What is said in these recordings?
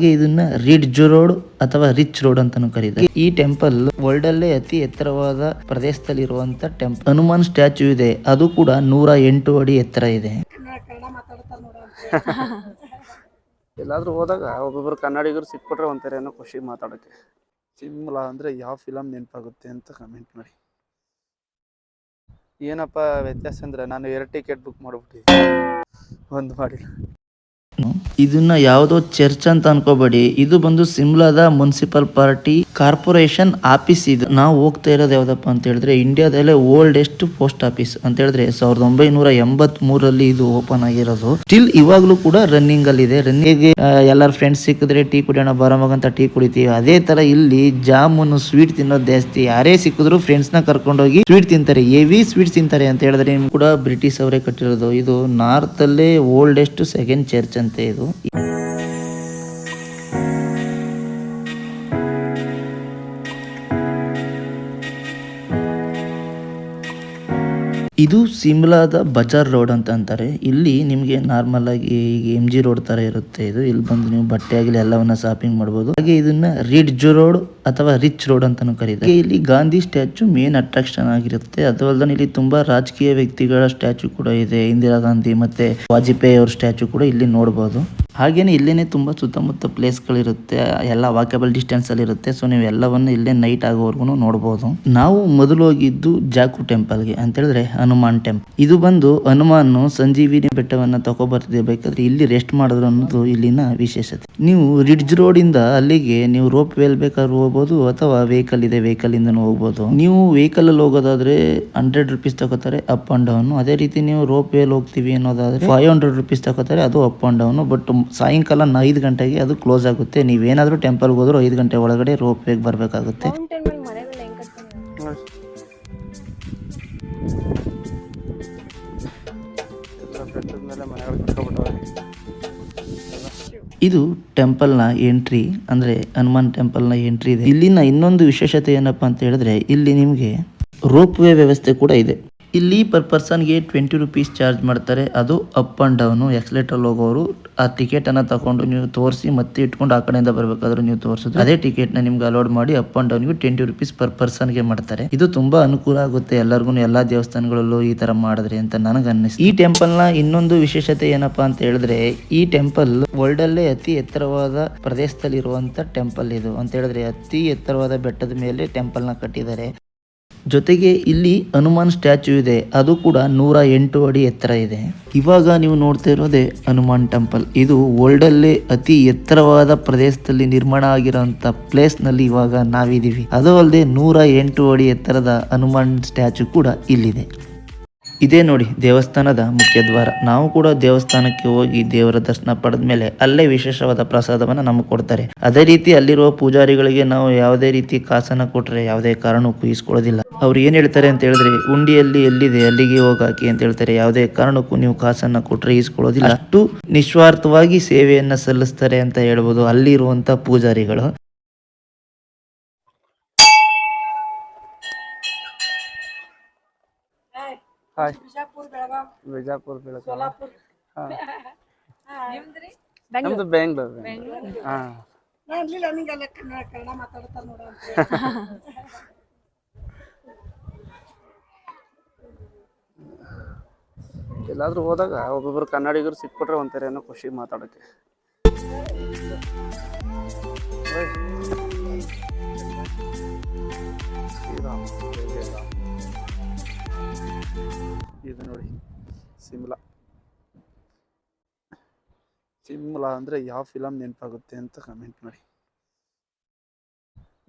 ಹಾಗೆ ಇದನ್ನ ridge road ಅಥವಾ ರಿಚ್ ರೋಡ್ ಅಂತಾನು ಕರೀತಾರೆ. ಈ ಟೆಂಪಲ್ ವರ್ಲ್ಡ್ ಅಲ್ಲೇ ಅತಿ ಎತ್ತರವಾದ ಪ್ರದೇಶದಲ್ಲಿ ಇರುವಂತ ಟೆಂಪಲ್ ಹನುಮಾನ್ ಸ್ಟ್ಯಾಚು ಇದೆ. ಅದು ಕೂಡ ನೂರ ಎಂಟು ಅಡಿ ಎತ್ತರ ಇದೆ. ಎಲ್ಲಾದ್ರೂ ಹೋದಾಗ ಒಬ್ಬೊಬ್ರು ಕನ್ನಡಿಗರು ಸಿಕ್ಬಿಟ್ರೆ ಒಂಥರ ಏನೋ ಖುಷಿ ಮಾತಾಡೋಕ್ಕೆ ಸಿಮ್ಲಾ ಅಂದ್ರೆ ಯಾವ ಫಿಲಮ್ ನೆನಪಾಗುತ್ತೆ ಅಂತ ಕಮೆಂಟ್ ಮಾಡಿ. ಏನಪ್ಪ ವ್ಯತ್ಯಾಸ ಅಂದ್ರೆ ನಾನು ಎರಡು ಟಿಕೆಟ್ ಬುಕ್ ಮಾಡಿಬಿಟ್ಟಿದ್ದೆ ಒಂದು ಮಾಡಿಲ್ಲ. ಇದನ್ನ ಯಾವುದೋ ಚರ್ಚ್ ಅಂತ ಅನ್ಕೋಬೇಡಿ. ಇದು ಬಂದು ಸಿಮ್ಲಾದ ಮುನ್ಸಿಪಲ್ ಪಾರ್ಟಿ ಕಾರ್ಪೊರೇಷನ್ ಆಫೀಸ್ ಇದು. ನಾವು ಹೋಗ್ತಾ ಇರೋದು ಯಾವ್ದಪ್ಪ ಅಂತ ಹೇಳಿದ್ರೆ ಇಂಡಿಯಾದಲ್ಲೇ ಓಲ್ಡೆಸ್ಟ್ ಪೋಸ್ಟ್ ಆಫೀಸ್ ಅಂತ ಹೇಳಿದ್ರೆ ಸಾವಿರದ ಒಂಬೈನೂರ ಎಂಬತ್ ಮೂರಲ್ಲಿ ಇದು ಓಪನ್ ಆಗಿರೋದು. ಸ್ಟಿಲ್ ಇವಾಗ್ಲೂ ಕೂಡ ರನ್ನಿಂಗ್ ಅಲ್ಲಿ ಇದೆ. ರನ್ನಿಂಗ್ ಎಲ್ಲರ ಫ್ರೆಂಡ್ಸ್ ಸಿಕ್ಕಿದ್ರೆ ಟೀ ಕುಡಿಯೋಣ ಬರಮಗ ಅಂತ ಟೀ ಕುಡಿತೀವಿ. ಅದೇ ತರ ಇಲ್ಲಿ ಜಾಮೂನು ಸ್ವೀಟ್ ತಿನ್ನೋದು ಜಾಸ್ತಿ. ಯಾರೇ ಸಿಕ್ಕಿದ್ರು ಫ್ರೆಂಡ್ಸ್ನ ಕರ್ಕೊಂಡೋಗಿ ಸ್ವೀಟ್ ತಿಂತಾರೆ. ಹೆವಿ ಸ್ವೀಟ್ ತಿಂತಾರೆ ಅಂತ ಹೇಳಿದ್ರೆ ನಿಮ್ಗೆ ಕೂಡ ಬ್ರಿಟಿಷ್ ಅವರೇ ಕಟ್ಟಿರೋದು. ಇದು ನಾರ್ತ್ ಅಲ್ಲೇ ಓಲ್ಡೆಸ್ಟ್ ಸೆಕೆಂಡ್ ಚರ್ಚ್ ಅಂತ ಇದು. ಇದು ಸಿಮ್ಲಾದ ಬಜಾರ್ ರೋಡ್ ಅಂತ ಅಂತಾರೆ. ಇಲ್ಲಿ ನಿಮಗೆ ನಾರ್ಮಲ್ ಆಗಿ ಈಗ ಎಂ ಜಿ ರೋಡ್ ತರ ಇರುತ್ತೆ ಇದು. ಇಲ್ಲಿ ಬಂದು ನೀವು ಬಟ್ಟೆ ಆಗಲಿ ಎಲ್ಲವನ್ನ ಶಾಪಿಂಗ್ ಮಾಡಬಹುದು ಹಾಗೆ ಇದನ್ನ ರಿಡ್ಜ್ ರೋಡ್ ಅಥವಾ ರಿಚ್ ರೋಡ್ ಅಂತಾನು ಕರೀತಾರೆ. ಇಲ್ಲಿ ಗಾಂಧಿ ಸ್ಟ್ಯಾಚು ಮೇನ್ ಅಟ್ರಾಕ್ಷನ್ ಆಗಿರುತ್ತೆ. ಅದು ಅಲ್ಲದೆ ಇಲ್ಲಿ ತುಂಬಾ ರಾಜಕೀಯ ವ್ಯಕ್ತಿಗಳ ಸ್ಟ್ಯಾಚು ಕೂಡ ಇದೆ. ಇಂದಿರಾ ಗಾಂಧಿ ಮತ್ತೆ ವಾಜಪೇಯಿ ಅವ್ರ ಸ್ಟ್ಯಾಚು ಕೂಡ ಇಲ್ಲಿ ನೋಡಬಹುದು ಹಾಗೇನೆ ಇಲ್ಲೇನೆ ತುಂಬಾ ಸುತ್ತಮುತ್ತ ಪ್ಲೇಸ್ ಪ್ಲೇಸ್ಗಳಿರುತ್ತೆ ಎಲ್ಲ ವಾಕೇಬಲ್ ಡಿಸ್ಟೆನ್ಸ್ ಅಲ್ಲಿ ಇರುತ್ತೆ. ಸೊ ನೀವು ಎಲ್ಲವನ್ನು ಇಲ್ಲೇ ನೈಟ್ ಆಗೋವರೆಗೂ ನೋಡಬಹುದು ನಾವು ಮೊದಲು ಹೋಗಿದ್ದು ಜಾಕು ಟೆಂಪಲ್ಗೆ ಅಂತ ಹೇಳಿದ್ರೆ ಹನುಮಾನ್ ಟೆಂಪಲ್ ಇದು ಬಂದು ಹನುಮಾನ್ ಸಂಜೀವಿನಿ ಬೆಟ್ಟವನ್ನ ತಗೊಬರ್ತಿರ್ಬೇಕಾದ್ರೆ ಇಲ್ಲಿ ರೆಸ್ಟ್ ಮಾಡಿದ್ರು ಅನ್ನೋದು ಇಲ್ಲಿನ ವಿಶೇಷತೆ. ನೀವು ರಿಡ್ಜ್ ರೋಡ್ ಇಂದ ಅಲ್ಲಿಗೆ ನೀವು ರೋಪ್ ವೇಲ್ ಬೇಕಾದ್ರೂ ಹೋಗ್ಬೋದು ಅಥವಾ ವೆಹಿಕಲ್ ಇದೆ ವೆಹಿಕಲ್ ಇಂದ ಹೋಗ್ಬೋದು. ನೀವು ವೆಹಿಕಲ್ ಅಲ್ಲಿ ಹೋಗೋದಾದ್ರೆ ಹಂಡ್ರೆಡ್ ರುಪೀಸ್ ತಗೋತಾರೆ ಅಪ್ ಅಂಡ್ ಡೌನ್ ಅದೇ ರೀತಿ ನೀವು ರೋಪ್ ವೇಲ್ ಹೋಗ್ತೀವಿ ಅನ್ನೋದಾದ್ರೆ ಫೈವ್ ಹಂಡ್ರೆಡ್ ರುಪೀಸ್ ತಗೋತಾರೆ, ಅದು ಅಪ್ ಅಂಡ್ ಡೌನ್ ಬಟ್ ಸಾಯಂಕಾಲ ಐದು ಗಂಟೆಗೆ ಅದು ಕ್ಲೋಸ್ ಆಗುತ್ತೆ. ನೀವೇನಾದ್ರೂ ಟೆಂಪಲ್ಗೆ ಹೋದ್ರು ಐದು ಗಂಟೆ ಒಳಗಡೆ ರೋಪ್ ವೇಗೆ ಬರಬೇಕಾಗುತ್ತೆ. ಇದು ಟೆಂಪಲ್ನ ಎಂಟ್ರಿ ಅಂದ್ರೆ ಹನುಮಾನ್ ಟೆಂಪಲ್ನ ಎಂಟ್ರಿ ಇದೆ. ಇಲ್ಲಿನ ಇನ್ನೊಂದು ವಿಶೇಷತೆ ಏನಪ್ಪಾ ಅಂತ ಹೇಳಿದ್ರೆ, ಇಲ್ಲಿ ನಿಮಗೆ ರೋಪ್ ವೇ ವ್ಯವಸ್ಥೆ ಕೂಡ ಇದೆ. ಇಲ್ಲಿ ಪರ್ ಪರ್ಸನ್ಗೆ ಟ್ವೆಂಟಿ ರುಪೀಸ್ ಚಾರ್ಜ್ ಮಾಡ್ತಾರೆ. ಅದು ಅಪ್ ಅಂಡ್ ಡೌನು ಎಕ್ಸಲೇಟರ್ ಹೋಗೋರು ಆ ಟಿಕೆಟ್ ಅನ್ನ ತಗೊಂಡು ನೀವು ತೋರಿಸಿ ಮತ್ತೆ ಇಟ್ಕೊಂಡು ಆ ಕಡೆಯಿಂದ ಬರ್ಬೇಕಾದ್ರೆ ನೀವು ತೋರಿಸಿದ್ರೆ ಅದೇ ಟಿಕೆಟ್ನ ನಿಮ್ಗೆ ಅಲೋಡ್ ಮಾಡಿ ಅಪ್ ಅಂಡ್ ಡೌನ್ಗೆ ಟ್ವೆಂಟಿ ರುಪೀಸ್ ಪರ್ ಪರ್ಸನ್ಗೆ ಮಾಡ್ತಾರೆ. ಇದು ತುಂಬಾ ಅನುಕೂಲ ಆಗುತ್ತೆ ಎಲ್ಲರಿಗೂ ಎಲ್ಲಾ ದೇವಸ್ಥಾನಗಳಲ್ಲೂ ಈ ತರ ಮಾಡಿದ್ರೆ ಅಂತ ನನಗೆ ಅನ್ನಿಸ್ತು ಈ ಟೆಂಪಲ್ನ ಇನ್ನೊಂದು ವಿಶೇಷತೆ ಏನಪ್ಪಾ ಅಂತ ಹೇಳಿದ್ರೆ ಈ ಟೆಂಪಲ್ ವರ್ಲ್ಡ್ ಅಲ್ಲೇ ಅತಿ ಎತ್ತರವಾದ ಪ್ರದೇಶದಲ್ಲಿ ಇರುವಂತ ಟೆಂಪಲ್ ಇದು. ಅಂತ ಹೇಳಿದ್ರೆ ಅತಿ ಎತ್ತರವಾದ ಬೆಟ್ಟದ ಮೇಲೆ ಟೆಂಪಲ್ನ ಕಟ್ಟಿದ್ದಾರೆ. ಜೊತೆಗೆ ಇಲ್ಲಿ ಹನುಮಾನ್ ಸ್ಟ್ಯಾಚು ಇದೆ. ಅದು ಕೂಡ ನೂರ ಎಂಟು ಅಡಿ ಎತ್ತರ ಇದೆ. ಇವಾಗ ನೀವು ನೋಡ್ತಾ ಇರೋದೇ ಹನುಮಾನ್ ಟೆಂಪಲ್. ಇದು ವರ್ಲ್ಡ್ ಅಲ್ಲೇ ಅತಿ ಎತ್ತರವಾದ ಪ್ರದೇಶದಲ್ಲಿ ನಿರ್ಮಾಣ ಆಗಿರೋಂಥ ಪ್ಲೇಸ್ನಲ್ಲಿ ಇವಾಗ ನಾವಿದೀವಿ ಅದು ಅಲ್ಲದೆ ನೂರ ಎಂಟು ಅಡಿ ಎತ್ತರದ ಹನುಮಾನ್ ಸ್ಟ್ಯಾಚು ಕೂಡ ಇಲ್ಲಿದೆ. ಇದೇ ನೋಡಿ, ದೇವಸ್ಥಾನದ ಮುಖ್ಯ ದ್ವಾರ. ನಾವು ಕೂಡ ದೇವಸ್ಥಾನಕ್ಕೆ ಹೋಗಿ ದೇವರ ದರ್ಶನ ಪಡೆದ ಮೇಲೆ ಅಲ್ಲೇ ವಿಶೇಷವಾದ ಪ್ರಸಾದವನ್ನ ನಮಗೆ ಕೊಡ್ತಾರೆ. ಅದೇ ರೀತಿ ಅಲ್ಲಿರುವ ಪೂಜಾರಿಗಳಿಗೆ ನಾವು ಯಾವುದೇ ರೀತಿ ಕಾಸನ್ನ ಕೊಟ್ರೆ ಯಾವುದೇ ಕಾರಣಕ್ಕೂ ಇಸ್ಕೊಳ್ಳೋದಿಲ್ಲ ಅವ್ರು ಏನು ಹೇಳ್ತಾರೆ ಅಂತ ಹೇಳಿದ್ರೆ, ಉಂಡಿಯಲ್ಲಿ ಎಲ್ಲಿದೆ, ಅಲ್ಲಿಗೆ ಹೋಗಾಕಿ ಅಂತ ಹೇಳ್ತಾರೆ. ಯಾವುದೇ ಕಾರಣಕ್ಕೂ ನೀವು ಕಾಸನ್ನ ಕೊಟ್ರೆ ಈಸ್ಕೊಳ್ಳೋದಿಲ್ಲ. ಅಷ್ಟು ನಿಸ್ವಾರ್ಥವಾಗಿ ಸೇವೆಯನ್ನು ಸಲ್ಲಿಸ್ತಾರೆ ಅಂತ ಹೇಳ್ಬೋದು ಅಲ್ಲಿರುವಂಥ ಪೂಜಾರಿಗಳು. ಹಾಯ್. ಬಿಜಾಪುರ ಬೆಳಗಾವಿ. ಹಾಂ. ನಮ್ದು ಬೆಂಗಳೂರು. ಹಾಂ. ಎಲ್ಲಾದ್ರೂ ಹೋದಾಗ ಒಬ್ಬೊಬ್ರು ಕನ್ನಡಿಗರು ಸಿಕ್ಬಿಟ್ರೆ ಒಂಥರ ಏನೋ ಖುಷಿ ಮಾತಾಡೋಕ್ಕೆ. ಶ್ರೀರಾಮ್. ಇದು ನೋಡಿ. ಸಿಮ್ಲಾ. ಸಿಮ್ಲಾ ಅಂದರೆ ಯಾವ ಫಿಲಮ್ ನೆನಪಾಗುತ್ತೆ ಅಂತ ಕಮೆಂಟ್ ಮಾಡಿ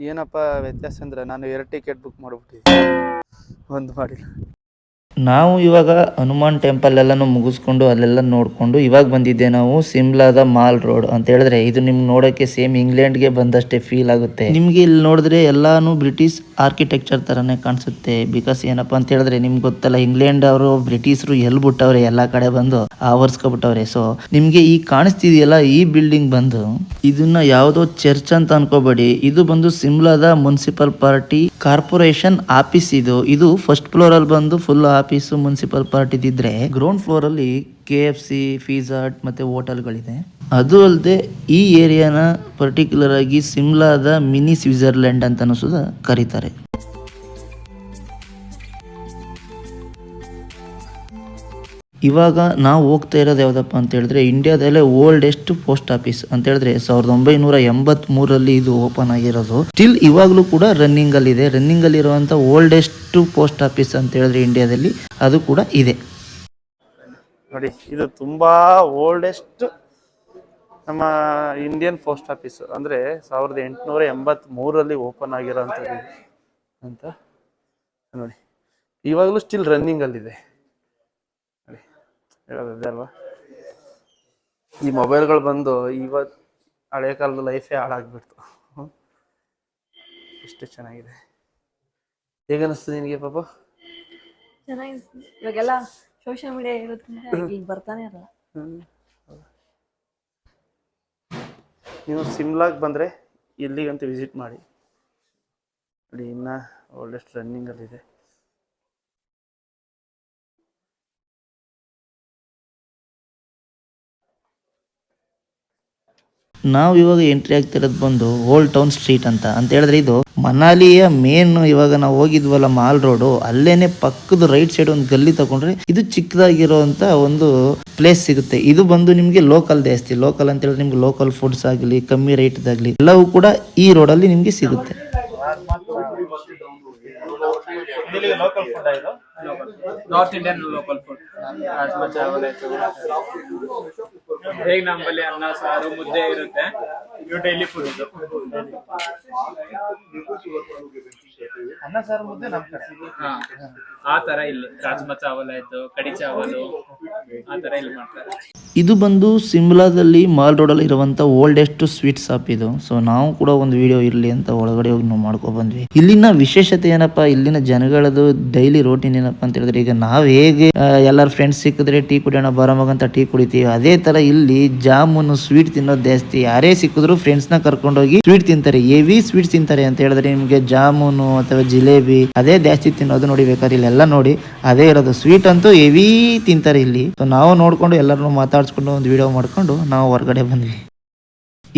ಏನಪ್ಪ ವ್ಯತ್ಯಾಸ ಅಂದರೆ ನಾನು ಎರಡು ಟಿಕೆಟ್ ಬುಕ್ ಮಾಡಿಬಿಟ್ಟಿದ್ದೆ ಒಂದು ಮಾಡಿಲ್ಲ. ನಾವು ಇವಾಗ ಹನುಮಾನ್ ಟೆಂಪಲ್ ಎಲ್ಲಾನು ಮುಗಿಸ್ಕೊಂಡು ಅಲ್ಲೆಲ್ಲ ನೋಡ್ಕೊಂಡು ಇವಾಗ ಬಂದಿದ್ದೆ ನಾವು ಸಿಮ್ಲಾದ ಮಾಲ್ ರೋಡ್ ಅಂತ ಹೇಳಿದ್ರೆ ಇದು ನಿಮ್ಗೆ ನೋಡಕ್ಕೆ ಸೇಮ್ ಇಂಗ್ಲೆಂಡ್ಗೆ ಬಂದಷ್ಟೇ ಫೀಲ್ ಆಗುತ್ತೆ. ನಿಮಗೆ ಇಲ್ಲಿ ನೋಡಿದ್ರೆ ಎಲ್ಲಾನು ಬ್ರಿಟಿಷ್ ಆರ್ಕಿಟೆಕ್ಚರ್ ಥರನೇ ಕಾಣಿಸುತ್ತೆ. ಬಿಕಾಸ್ ಏನಪ್ಪಾ ಅಂತ ಹೇಳಿದ್ರೆ ನಿಮ್ಗೆ ಗೊತ್ತಲ್ಲ, ಇಂಗ್ಲೆಂಡ್ ಅವರು ಬ್ರಿಟಿಷರು ಎಲ್ಲಿ ಬಿಟ್ಟವ್ರೆ? ಎಲ್ಲಾ ಕಡೆ ಬಂದು ಆವರ್ಸ್ಕೊಬಿಟ್ಟವ್ರೆ. ಸೊ ನಿಮಗೆ ಈ ಕಾಣಿಸ್ತಿದೆಯಲ್ಲ ಈ ಬಿಲ್ಡಿಂಗ್ ಬಂದು. ಇದನ್ನ ಯಾವುದೋ ಚರ್ಚ್ ಅಂತ ಅನ್ಕೋಬೇಡಿ. ಇದು ಬಂದು ಸಿಮ್ಲಾದ ಮುನ್ಸಿಪಲ್ ಪಾರ್ಟಿ ಕಾರ್ಪೊರೇಷನ್ ಆಫೀಸ್ ಇದು. ಇದು ಫಸ್ಟ್ ಫ್ಲೋರ್ ಅಲ್ಲಿ ಬಂದು ಫುಲ್ ಆಫೀಸ್ ಮುನ್ಸಿಪಲ್ ಪಾರ್ಟಿ ಇದ್ರೆ ಗ್ರೌಂಡ್ ಫ್ಲೋರ್ ಅಲ್ಲಿ ಕೆ ಎಫ್ ಸಿ ಪಿಜ್ಜಾ ಮತ್ತೆ ಹೋಟೆಲ್ಗಳಿದೆ ಅದು ಅಲ್ಲದೆ ಈ ಏರಿಯಾನ ಪರ್ಟಿಕ್ಯುಲರ್ ಆಗಿ ಸಿಮ್ಲಾದ ಮಿನಿ ಸ್ವಿಟ್ಜರ್ಲೆಂಡ್ ಅಂತ ಸುದ ಕರೀತಾರೆ. ಇವಾಗ ನಾವು ಹೋಗ್ತಾ ಇರೋದು ಯಾವುದಪ್ಪ ಅಂತ ಹೇಳಿದ್ರೆ ಇಂಡಿಯಾದಲ್ಲೇ ಓಲ್ಡೆಸ್ಟ್ ಪೋಸ್ಟ್ ಆಫೀಸ್ ಅಂತ ಹೇಳಿದ್ರೆ ಸಾವಿರದ ಒಂಬೈನೂರ ಎಂಬತ್ ಮೂರಲ್ಲಿ ಇದು ಓಪನ್ ಆಗಿರೋದು. ಸ್ಟಿಲ್ ಇವಾಗಲೂ ಕೂಡ ರನ್ನಿಂಗ್ ಅಲ್ಲಿ ಇದೆ. ರನ್ನಿಂಗ್ ಅಲ್ಲಿ ಇರುವಂತ ಓಲ್ಡೆಸ್ಟ್ ಪೋಸ್ಟ್ ಆಫೀಸ್ ಅಂತ ಹೇಳಿದ್ರೆ ಇಂಡಿಯಾದಲ್ಲಿ ಅದು ಕೂಡ ಇದೆ. ನೋಡಿ, ಇದು ತುಂಬಾ ಓಲ್ಡೆಸ್ಟ್ ನಮ್ಮ ಇಂಡಿಯನ್ ಪೋಸ್ಟ್ ಆಫೀಸ್. ಅಂದ್ರೆ ಸಾವಿರದ ಎಂಟುನೂರ ಎಂಬತ್ ಮೂರಲ್ಲಿ ಓಪನ್ ಇದು ಅಂತ. ನೋಡಿ, ಇವಾಗಲೂ ಸ್ಟಿಲ್ ರನ್ನಿಂಗ್ ಅಲ್ಲಿದೆ ಹೇಳೋದು ಅದೇ ಅಲ್ವಾ? ಈ ಮೊಬೈಲ್ಗಳು ಬಂದು ಇವತ್ತು ಹಳೆ ಕಾಲದ ಲೈಫೇ ಹಾಳಾಗ್ಬಿಡ್ತು. ಎಷ್ಟು ಚೆನ್ನಾಗಿದೆ. ಹೇಗನ್ನಿಸ್ತು ನಿನಗೆ ಪಾಪ? ಚೆನ್ನಾಗಿ ಇವಾಗೆಲ್ಲ ಸೋಷಿಯಲ್ ಮೀಡಿಯಾ ಇರೋದ್ರಿಂದ ಈಗ ಬರ್ತಾನೆ ಇರಲ್ಲ. ನೀವು ಸಿಮ್ಲಾಗ್ ಬಂದರೆ ಇಲ್ಲಿಗಂತೂ ವಿಸಿಟ್ ಮಾಡಿ. ನೋಡಿ ಇನ್ನೂ ಒಳ್ಳೆಷ್ಟು ರನ್ನಿಂಗಲ್ಲಿದೆ ನಾವು ಇವಾಗ ಎಂಟ್ರಿ ಆಗ್ತಿರೋದು ಬಂದು ಓಲ್ಡ್ ಟೌನ್ ಸ್ಟ್ರೀಟ್ ಅಂತ. ಅಂತ ಹೇಳಿದ್ರೆ ಇದು ಮನಾಲಿಯ ಮೇನ್ ಇವಾಗ ನಾವು ಹೋಗಿದ್ವಲ್ಲ ಮಾಲ್ ರೋಡು ಅಲ್ಲೇನೆ ಪಕ್ಕದ ರೈಟ್ ಸೈಡ್ ಒಂದು ಗಲ್ಲಿ ತಗೊಂಡ್ರೆ ಇದು ಚಿಕ್ಕದಾಗಿರೋಂತ ಒಂದು ಪ್ಲೇಸ್ ಸಿಗುತ್ತೆ. ಇದು ಬಂದು ನಿಮಗೆ ಲೋಕಲ್ ಜಾಸ್ತಿ. ಲೋಕಲ್ ಅಂತ ಹೇಳಿದ್ರೆ ನಿಮ್ಗೆ ಲೋಕಲ್ ಫುಡ್ಸ್ ಆಗಲಿ, ಕಮ್ಮಿ ರೇಟ್ ಆಗಲಿ ಎಲ್ಲವೂ ಕೂಡ ಈ ರೋಡಲ್ಲಿ ನಿಮಗೆ ಸಿಗುತ್ತೆ. ನಾರ್ತ್ ಇಂಡಿಯನ್ ಲೋಕಲ್ ಫುಡ್ ಹೇಗೆ ನಮ್ಮಲ್ಲಿ ಅನ್ನ ಸಾರು ಮುದ್ದೆ ಇರುತ್ತೆ? ಇವು ಡೈಲಿ ಫುಡ್ ಅನ್ನ ಸಾರು ಮುದ್ದೆ ನಮ್ ಕಡೆ ಹಾ. ಆ ತರ ಇಲ್ಲಿ. ರಾಜ್ಮಾ ಚಾವಲ್ ಆಯ್ತು ಕಡಿ ಚಾವಲು. ಇದು ಬಂದು ಸಿಮ್ಲಾದಲ್ಲಿ ಮಾಲ್ ರೋಡಲ್ಲಿ ಇರುವಂತ ಓಲ್ಡೆಸ್ಟ್ ಸ್ವೀಟ್ ಶಾಪ್ ಇದು. ಸೊ ನಾವು ಕೂಡ ಒಂದು ವಿಡಿಯೋ ಇರಲಿ ಅಂತ ಒಳಗಡೆ ಹೋಗಿ ನಾವು ಮಾಡ್ಕೊ ಬಂದ್ವಿ. ಇಲ್ಲಿನ ವಿಶೇಷತೆ ಏನಪ್ಪಾ, ಇಲ್ಲಿನ ಜನಗಳದು ಡೈಲಿ ರೋಟೀನ್ ಏನಪ್ಪಾ ಅಂತ ಹೇಳಿದ್ರೆ ಈಗ ನಾವ್ ಹೇಗೆ ಎಲ್ಲಾರ ಫ್ರೆಂಡ್ಸ್ ಸಿಕ್ಕಿದ್ರೆ ಟೀ ಕುಡಿಯೋಣ ಬರೋಮಗಂತ ಟೀ ಕುಡಿತೀವಿ. ಅದೇ ತರ ಇಲ್ಲಿ ಜಾಮೂನು ಸ್ವೀಟ್ ತಿನ್ನೋದು ಜಾಸ್ತಿ. ಯಾರೇ ಸಿಕ್ಕಿದ್ರು ಫ್ರೆಂಡ್ಸ್ನ ಕರ್ಕೊಂಡೋಗಿ ಸ್ವೀಟ್ ತಿಂತಾರೆ. ಹೆವಿ ಸ್ವೀಟ್ ತಿಂತಾರೆ ಅಂತ ಹೇಳಿದ್ರೆ ನಿಮ್ಗೆ ಜಾಮೂನು ಅಥವಾ ಜಿಲೇಬಿ ಅದೇ ಜಾಸ್ತಿ ತಿನ್ನೋದು ನೋಡಿ ಬೇಕಾದ್ರೆ ಇಲ್ಲೆಲ್ಲ ನೋಡಿ. ಅದೇ ಇರೋದು. ಸ್ವೀಟ್ ಅಂತೂ ಹೆವಿ ತಿಂತಾರೆ ಇಲ್ಲಿ. ನಾವು ನೋಡ್ಕೊಂಡು ಎಲ್ಲರನ್ನು ಮಾತಾಡಿಸ್ಕೊಂಡು ಒಂದು ವಿಡಿಯೋ ಮಾಡ್ಕೊಂಡು ನಾವು ಹೊರಗಡೆ ಬಂದ್ವಿ.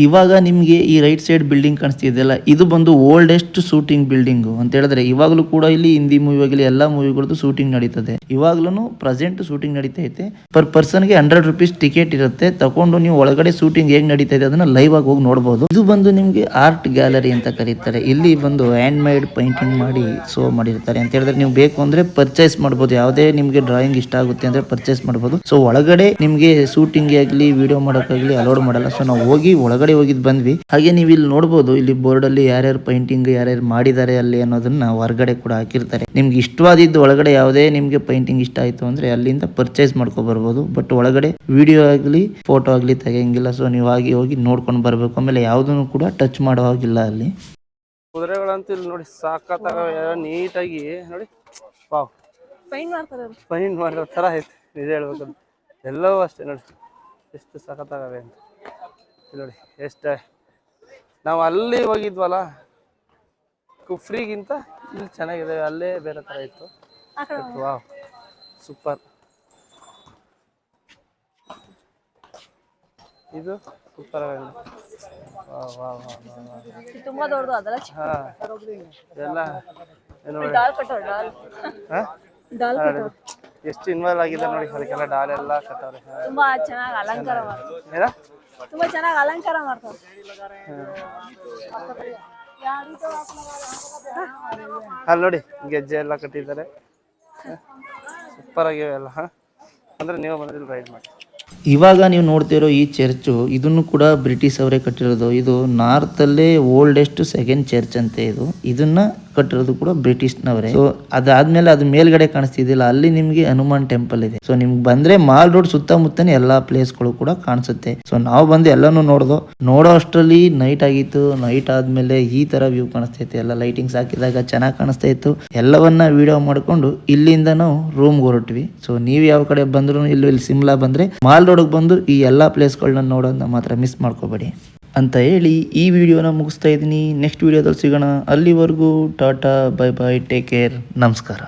ಇವಾಗ ನಿಮಗೆ ಈ ರೈಟ್ ಸೈಡ್ ಬಿಲ್ಡಿಂಗ್ ಕಾಣಿಸ್ತಿದೆಯಲ್ಲ ಇದು ಬಂದು ಓಲ್ಡೆಸ್ಟ್ ಶೂಟಿಂಗ್ ಬಿಲ್ಡಿಂಗ್ ಅಂತ ಹೇಳಿದ್ರೆ ಇವಾಗಲೂ ಕೂಡ ಇಲ್ಲಿ ಹಿಂದಿ ಮೂವಿ ಆಗಲಿ ಎಲ್ಲ ಮೂವಿಗಳದ್ದು ಶೂಟಿಂಗ್ ನಡೀತದೆ. ಇವಾಗಲೂ ಪ್ರೆಸೆಂಟ್ ಶೂಟಿಂಗ್ ನಡೀತಾ ಐತೆ. ಪರ್ ಪರ್ಸನ್ಗೆ ಹಂಡ್ರೆಡ್ ರುಪೀಸ್ ಟಿಕೆಟ್ ಇರುತ್ತೆ. ತಗೊಂಡು ನೀವು ಒಳಗಡೆ ಶೂಟಿಂಗ್ ಹೇಗೆ ನಡೀತಾ ಇದೆ ಅದನ್ನ ಲೈವ್ ಆಗಿ ಹೋಗಿ ನೋಡಬಹುದು ಇದು ಬಂದು ನಿಮಗೆ ಆರ್ಟ್ ಗ್ಯಾಲರಿ ಅಂತ ಕರೀತಾರೆ. ಇಲ್ಲಿ ಬಂದು ಹ್ಯಾಂಡ್ ಮೇಡ್ ಪೇಂಟಿಂಗ್ ಮಾಡಿ ಶೋ ಮಾಡಿರ್ತಾರೆ ಅಂತ ಹೇಳಿದ್ರೆ ನೀವು ಬೇಕು ಅಂದ್ರೆ ಪರ್ಚೇಸ್ ಮಾಡಬಹುದು ಯಾವುದೇ ನಿಮಗೆ ಡ್ರಾಯಿಂಗ್ ಇಷ್ಟ ಆಗುತ್ತೆ ಅಂದ್ರೆ ಪರ್ಚೇಸ್ ಮಾಡಬಹುದು ಸೊ ಒಳಗಡೆ ನಿಮಗೆ ಶೂಟಿಂಗ್ ಆಗಲಿ ವಿಡಿಯೋ ಮಾಡೋಕ್ಕಾಗಲಿ ಅಲೋಡ್ ಮಾಡಲ್ಲ. ಸೊ ನಾವು ಹೋಗಿ ಒಳಗಡೆ ಹೋಗಿದ್ ಬಂದ್ವಿ. ಹಾಗೆ ನೀವು ಇಲ್ಲಿ ನೋಡ್ಬೋದು ಇಲ್ಲಿ ಬೋರ್ಡ್ ಅಲ್ಲಿ ಯಾರ್ಯಾರು ಪೇಂಟಿಂಗ್ ಯಾರ್ಯಾರು ಮಾಡಿದ್ದಾರೆ ಅಲ್ಲಿ ಅನ್ನೋದನ್ನ ಹೊರಗಡೆ ಕೂಡ ಹಾಕಿರ್ತಾರೆ. ನಿಮ್ಗೆ ಇಷ್ಟವಾದಿದ್ದು ಒಳಗಡೆ ಯಾವುದೇ ನಿಮ್ಗೆ ಪೇಂಟಿಂಗ್ ಇಷ್ಟ ಆಯ್ತು ಅಂದ್ರೆ ಅಲ್ಲಿಂದ ಪರ್ಚೇಸ್ ಮಾಡ್ಕೊ ಬರ್ಬೋದು. ಬಟ್ ಒಳಗಡೆ ವಿಡಿಯೋ ಆಗಲಿ ಫೋಟೋ ಆಗಲಿ ತೆಗೆಯಂಗಿಲ್ಲ. ಸೊ ನೀವು ಆಗಿ ಹೋಗಿ ನೋಡ್ಕೊಂಡು ಬರ್ಬೇಕು. ಆಮೇಲೆ ಯಾವುದನ್ನು ಕೂಡ ಟಚ್ ಮಾಡೋ ಹಾಗಿಲ್ಲ ಅಲ್ಲಿ. ಕುದುರೆಗಳಂತ ಇಲ್ಲಿ ನೋಡಿ ಸಾಕತ್ತಾಗ ನೀಟಾಗಿ ನೋಡಿ. ವಾವ್. ಪೈಂಟ್ ಮಾಡ್ತಾರೆ ಪೈಂಟ್ ಮಾಡಿರೋ ಥರ ಐತೆ ನಿಜ ಹೇಳ್ಬೇಕು ಎಲ್ಲವೂ ಅಷ್ಟೇ ನೋಡಿ. ಎಷ್ಟು ಸಾಕತ್ತಾಗವೆ ಅಂತ. ಇಲ್ಲಿ ನೋಡಿ ಎಷ್ಟ. ನಾವು ಅಲ್ಲಿ ಹೋಗಿದ್ವಲ್ಲ ಕುಫ್ರಿಗಿಂತ ಇಲ್ಲಿ ಚೆನ್ನಾಗಿದೆ ಅಲ್ಲೇ ಬೇರೆ ಥರ ಇತ್ತು. ವಾವ್ ಸೂಪರ್ ಇದು ಸೂಪರ್ ತುಂಬಾ ದೊಡ್ಡದು ಅದೆಲ್ಲ ಎಲ್ಲ ನೋಡಿ. ಎಷ್ಟು ಇನ್ವಾಲ್ವ್ ಆಗಿದೆ ನೋಡಿ ಅದಕ್ಕೆಲ್ಲ ಡಾಲ್ ಎಲ್ಲ ಕಟ್ಟವ್ರೆ ತುಂಬಾ ಚೆನ್ನಾಗಿ ಅಲಂಕಾರ ತುಂಬಾ ಚೆನ್ನಾಗಿ ಅಲಂಕಾರ ಮಾಡ್ತಾರೆ. ಅಲ್ಲಿ ನೋಡಿ ಗೆಜ್ಜೆ ಎಲ್ಲ ಕಟ್ಟಿದ್ದಾರೆ. ಸೂಪರ್ ಆಗಿವೆ ಎಲ್ಲ ಅಂದ್ರೆ ನೀವು ಬಂದ್ರೆ ರೈಡ್ ಮಾಡಿ. ಇವಾಗ ನೀವು ನೋಡ್ತಿರೋ ಈ ಚರ್ಚು ಇದನ್ನು ಕೂಡ ಬ್ರಿಟಿಷ್ ಅವರೇ ಕಟ್ಟಿರೋದು. ಇದು ನಾರ್ತಲ್ಲೇ ಓಲ್ಡೆಸ್ಟ್ ಸೆಕೆಂಡ್ ಚರ್ಚ್ ಅಂತೆ ಇದು. ಇದನ್ನ ಕಟ್ಟಿರೋದು ಕೂಡ ಬ್ರಿಟಿಷ್ನವರೇ. ಸೊ ಅದಾದ್ಮೇಲೆ ಅದು ಮೇಲ್ಗಡೆ ಕಾಣಿಸ್ತಿದಿಲ್ಲ ಅಲ್ಲಿ ನಿಮ್ಗೆ ಹನುಮಾನ್ ಟೆಂಪಲ್ ಇದೆ. ಸೊ ನಿಮ್ಗೆ ಬಂದ್ರೆ ಮಾಲ್ ರೋಡ್ ಸುತ್ತಮುತ್ತನೇ ಎಲ್ಲಾ ಪ್ಲೇಸ್ಗಳು ಕೂಡ ಕಾಣಿಸುತ್ತೆ. ಸೊ ನಾವು ಬಂದು ಎಲ್ಲಾನು ನೋಡ್ದೋ ನೋಡೋ ಅಷ್ಟರಲ್ಲಿ ನೈಟ್ ಆಗಿತ್ತು. ನೈಟ್ ಆದ್ಮೇಲೆ ಈ ತರ ವ್ಯೂ ಕಾಣಿಸ್ತಾ ಇತ್ತು ಎಲ್ಲ ಲೈಟಿಂಗ್ಸ್ ಹಾಕಿದಾಗ ಚೆನ್ನಾಗಿ ಕಾಣಿಸ್ತಾ ಇತ್ತು ಎಲ್ಲವನ್ನ ವಿಡಿಯೋ ಮಾಡ್ಕೊಂಡು ಇಲ್ಲಿಂದ ನಾವು ರೂಮ್ ಹೊರಟ್ವಿ. ಸೊ ನೀವು ಯಾವ ಕಡೆ ಬಂದ್ರು ಇಲ್ಲಿ ಸಿಮ್ಲಾ ಬಂದ್ರೆ ಮಾಲ್ ರೋಡ್ಗೆ ಬಂದು ಈ ಎಲ್ಲಾ ಪ್ಲೇಸ್ ಗಳನ್ನ ನೋಡೋದನ್ನ ಮಾತ್ರ ಮಿಸ್ ಮಾಡ್ಕೋಬೇಡಿ. ಅಂತ ಹೇಳಿ ಈ ವಿಡಿಯೋನ ಮುಗಿಸ್ತಾ ಇದ್ದೀನಿ. ನೆಕ್ಸ್ಟ್ ವಿಡಿಯೋದಲ್ಲಿ ಸಿಗೋಣ. ಅಲ್ಲಿವರೆಗೂ tata bye bye take care ನಮಸ್ಕಾರ.